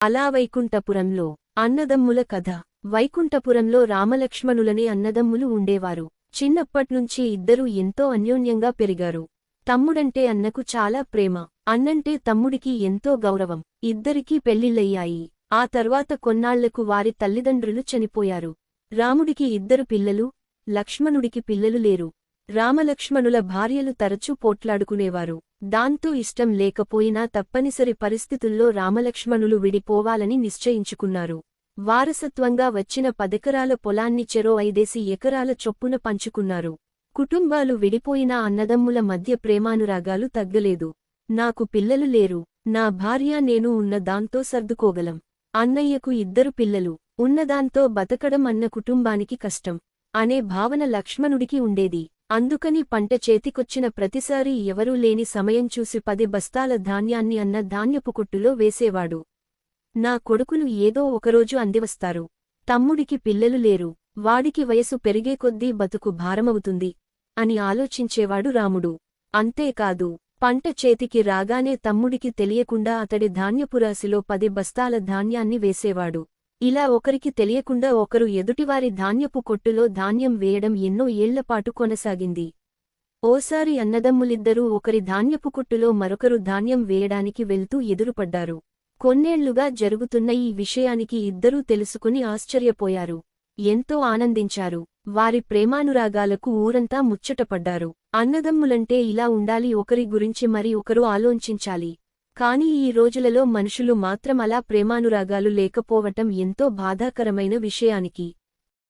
అలా వైకుంఠపురంలో అన్నదమ్ముల కథ. వైకుంఠపురంలో రామలక్ష్మణులనే అన్నదమ్ములు ఉండేవారు. చిన్నప్పట్నుంచి ఇద్దరూ ఎంతో అన్యోన్యంగా పెరిగారు. తమ్ముడంటే అన్నకు చాలా ప్రేమ. అన్నంటే తమ్ముడికి ఎంతో గౌరవం. ఇద్దరికీ పెళ్ళిళ్ళయ్యాయి ఆ తర్వాత కొన్నాళ్ళకు వారి తల్లిదండ్రులు చనిపోయారు. రాముడికి ఇద్దరు పిల్లలు లక్ష్మణుడికి పిల్లలు లేరు. రామలక్ష్మణుల భార్యలు తరచూ పోట్లాడుకునేవారు. దాంతో ఇష్టం లేకపోయినా తప్పనిసరి పరిస్థితుల్లో రామలక్ష్మణులు విడిపోవాలని నిశ్చయించుకున్నారు. వారసత్వంగా వచ్చిన పదెకరాల పొలాన్ని చెరో ఐదేసి ఎకరాల చొప్పున పంచుకున్నారు. కుటుంబాలు విడిపోయినా అన్నదమ్ముల మధ్య ప్రేమానురాగాలు తగ్గలేదు. నాకు పిల్లలు లేరు. నా భార్య నేను ఉన్న దాంతో సర్దుకోగలం. అన్నయ్యకు ఇద్దరు పిల్లలు. ఉన్నదాంతో బతకడం అన్న కుటుంబానికి కష్టం. అనే భావన లక్ష్మణుడికి ఉండేది. అందుకని పంట చేతికొచ్చిన ప్రతిసారీ ఎవరూ లేని సమయం చూసి పది బస్తాల ధాన్యాన్ని అన్న ధాన్యపు కొట్టులో వేసేవాడు. నా కొడుకులు ఏదో ఒకరోజు అందివస్తారు. తమ్ముడికి పిల్లలు లేరు. వాడికి వయసు పెరిగే కొద్దీ బతుకు భారమవుతుంది అని ఆలోచించేవాడు రాముడు. అంతేకాదు పంట చేతికి రాగానే తమ్ముడికి తెలియకుండా అతడి ధాన్యపురాశిలో పది బస్తాల ధాన్యాన్ని వేసేవాడు. ఇలా ఒకరికి తెలియకుండా ఒకరు ఎదుటివారి ధాన్యపు కొట్టులో ధాన్యం వేయడం ఎన్నో ఏళ్ళపాటు కొనసాగింది. ఓసారి అన్నదమ్ములిద్దరూ ఒకరి ధాన్యపు కొట్టులో మరొకరు ధాన్యం వేయడానికి వెళ్తూ ఎదురుపడ్డారు. కొన్నేళ్ళుగా జరుగుతున్న ఈ విషయానికి ఇద్దరూ తెలుసుకుని ఆశ్చర్యపోయారు. ఎంతో ఆనందించారు. వారి ప్రేమానురాగాలకు ఊరంతా ముచ్చటపడ్డారు. అన్నదమ్ములంటే ఇలా ఉండాలి ఒకరి గురించి మరి ఒకరు ఆలోచించాలి. కాని ఈ రోజులలో మనుషులు మాత్రం అలా ప్రేమానురాగాలు లేకపోవటం ఎంతో బాధాకరమైన విషయానికి.